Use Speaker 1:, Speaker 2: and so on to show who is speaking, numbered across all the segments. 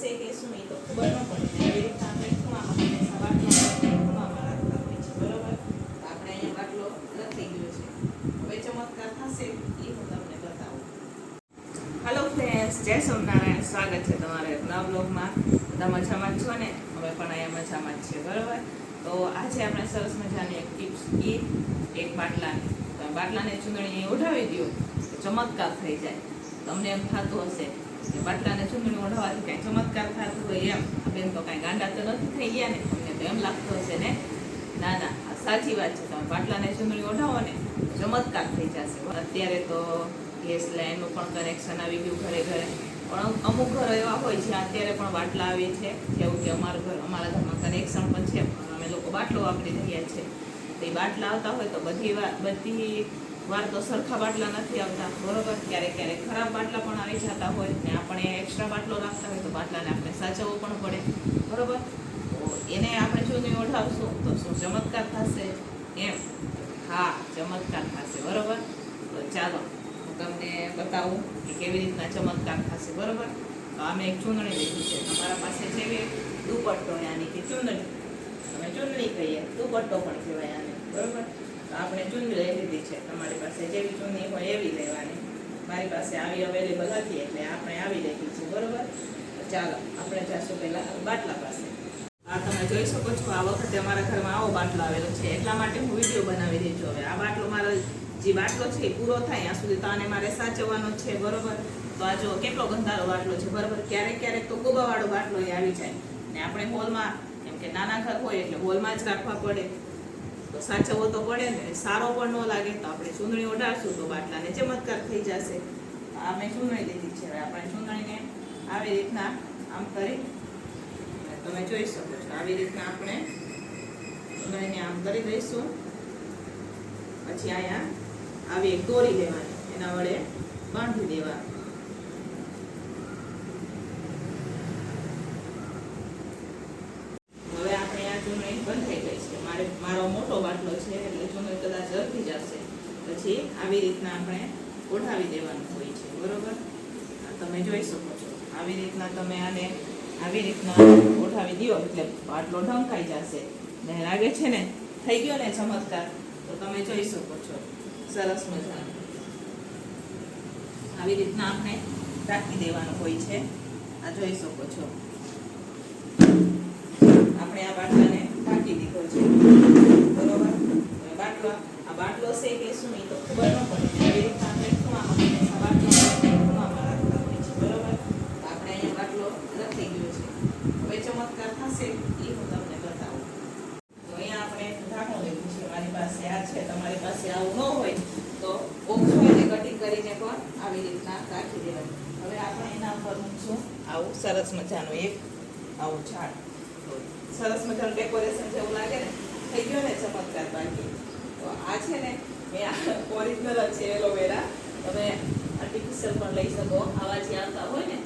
Speaker 1: છે કે શું એ તો ખબર ન પડે. એવી રીતના આપણે ખૂણામાં હંમેશા બાટલો ખૂણામાં રાખતા હોય છે, બરોબર? આપણે અહીંયા બાટલો લખી ગયો છે. હવે ચમત્કાર થશે એ હું તમને બતાવું. હાલો ફ્રેન્ડ્સ જય સોમનારાયણ સ્વાગત છે તમારે નવ બ્લોગમાં. બધા મજામાં છો ને? હવે પણ અહીંયા મજામાં જ છીએ બરોબર? તો આજે આપણે સરસ મજાની એક ટિપ્સ એ એક બાટલાની. બાટલાને ચૂંદણી ઉઠાવી દો ચમત્કાર થઈ જાય. તમને એમ થતું હશે કે બાટલાને ચૂંટણી ઓઢાવવાથી કાંઈ ચમત્કાર થતું હોય એમ. બેન તો કાંઈ ગાંડા તો નથી થઈ ગયા ને. તમને તો એમ લાગતું હશે ને? ના ના, આ સાચી વાત છે. તમે બાટલાને ચૂંટણી ઓઢાવો ને, ચમત્કાર થઈ જશે. અત્યારે તો ગેસ લાઇનનું પણ કનેક્શન આવી ગયું ઘરે ઘરે. પણ અમુક ઘરો એવા હોય છે અત્યારે પણ બાટલા આવે છે. જેવું કે અમારું ઘર, અમારા ઘરમાં કનેક્શન પણ છે. પણ અમે લોકો બાટલો વાપરી રહ્યા છે. તો બાટલા આવતા હોય તો બધી બધી વાર તો સરખા બાટલા નથી આવતા. બરોબર? ક્યારેક ક્યારેક ખરાબ બાટલા પણ આવી જતા હોય ને આપણે એક્સ્ટ્રા બાટલો રાખતા હોય તો બાટલાને આપણે સાચવવો પણ પડે. બરોબર? તો એને આપણે ચૂંટણી ઓઢાવશું તો શું ચમત્કાર થશે? એમ. હા, ચમત્કાર થશે. બરોબર? તો ચાલો, હું તમને બતાવું કે કેવી રીતના ચમત્કાર થશે. બરોબર? તો અમે એક ચૂંદણી લીધી છે. તમારા પાસે છે કે દુપટ્ટો યાની કે ચૂંદણી અમે ચૂંદણી કહીએ, દુપટ્ટો પણ કહેવાય આને. બરોબર? આપણે ચૂની લઈ લીધી છે. તમારી પાસે જેવી ચૂની હોય એવી લેવાની. મારી પાસે આવી અવેલેબલ હતી એટલે આપણે આવી લીધી છે, બરોબર? ચાલો, આપણે જઈશું પહેલાં બાટલા પાસે. આ તમે જોઈ શકો છો, આ વખતે અમારા ઘરમાં આવો બાટલો આવેલો છે. એટલા માટે હું વીડિયો બનાવી રહી છું હવે. આ બાટલો મારો જે બાટલો છે એ પૂરો થાય, ત્યાં સુધી તો આને મારે સાચવવાનો છે, બરોબર? તો આ જો કેટલો ગંધારો બાટલો છે, બરોબર? ક્યારેક ક્યારેક તો ગોબાવાળો બાટલો એ આવી જાય. ને આપણે હોલમાં, કેમ કે નાના ઘર હોય એટલે હોલમાં જ રાખવા પડે. તો સાચવવો તો પડે ને, સારો પણ ન લાગે તો આપણે ચૂંદણી ઓઢાડશું તો બાટલાને ચમત્કાર થઈ જશે. આ મેં ચૂંદણી લીધી છે, હવે આપણે ચૂંદણીને આવી રીતના આમ કરી તમે જોઈ શકો છો, આવી રીતના આપણે ચૂંદણીને આમ કરી દઈશું. પછી અહીંયા આવી એક દોરી લેવાની, એના વડે બાંધી દેવા. હવે આપણે આ ચૂંટણી બંધાઈ ગઈ છે મારે મારો મોટો બાટલો છે એટલે ચૂંટણી કદાચ અડધી જશે પછી આવી રીતના આપણે ઓઢાવી દેવાનું હોય છે, બરોબર? તમે જોઈ શકો છો. આવી રીતના તમે આને આવી રીતના ઓઢાવી દો, એટલે પાટલો ઢંકાઈ જશે. ને લાગે છે ને, થઈ ગયો ને ચમત્કાર, તો તમે જોઈ શકો છો. સરસ મજાનું. આવી રીતના આપણે રાખી દેવાનું હોય છે. આ જોઈ શકો છો આપણે આ બાટલાને ઢાંકી દીધો છે બરોબર હવે બાટલો છે કે શું એ તો ખબર ન પડે. એવી રીતના આપણે ખૂણામાં હંમેશા બાટલો ખૂણામાં રાખતા હોય છે, બરોબર? આપણે અહીંયા બાટલો લખી ગયો છે. હવે ચમત્કાર થશે, એ હું તમને બતાવું. તો અહીંયા આપણે ઢાંકણું લીધું છે, મારી પાસે આ છે, તમારી પાસે આવું ન હોય, તો બોક્સ હોય ને કટિંગ કરીને પણ આવી રીતના રાખી દેવાનું. હવે આપણે એના ઉપર મૂકશું આવું સરસ મજાનું એક, આવું ઝાડ. સરસ મજાનું ડેકોરેશન જેવું લાગે ને, થઈ ગયો ને ચમત્કાર બાકી. તો આ છે ને, એ ઓરિજિનલ છે એલોવેરા તમે આર્ટિફિશિયલ પણ લઈ શકો, આવા જે આવતા હોય ને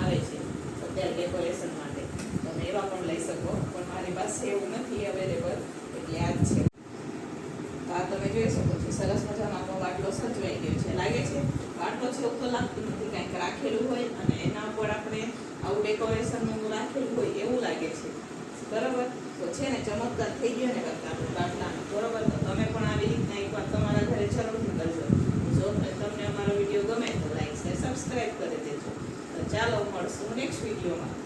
Speaker 1: આવે છે. અત્યારે ડેકોરેશન માટે. તમે એવા પણ લઈ શકો, પણ મારી પાસે એવું નથી અવેલેબલ એટલે આ જ છે. તો આ તમે જોઈ શકો છો, સરસ મજાનો આપણો બાટલો સજવાઈ ગયો છે. લાગે છે બાટલો છે તો લાગતું નથી, કંઈક રાખેલું હોય અને એના ઉપર આપણે આવું ડેકોરેશનનું રાખેલું હોય એવું લાગે છે. બરાબર? તો છે ને ચમત્કાર થઈ ગયો ને કરતા આપણે બાટલાનો બરાબર? તો તમે પણ આવી રીતના એકવાર તમારા ઘરે જરૂરથી કરજો જો તમને અમારો વીડિયો ગમે તો લાઈક છે સબસ્ક્રાઈબ કરી દેજો. તો ચાલો મળશું નેક્સ્ટ વિડીયોમાં.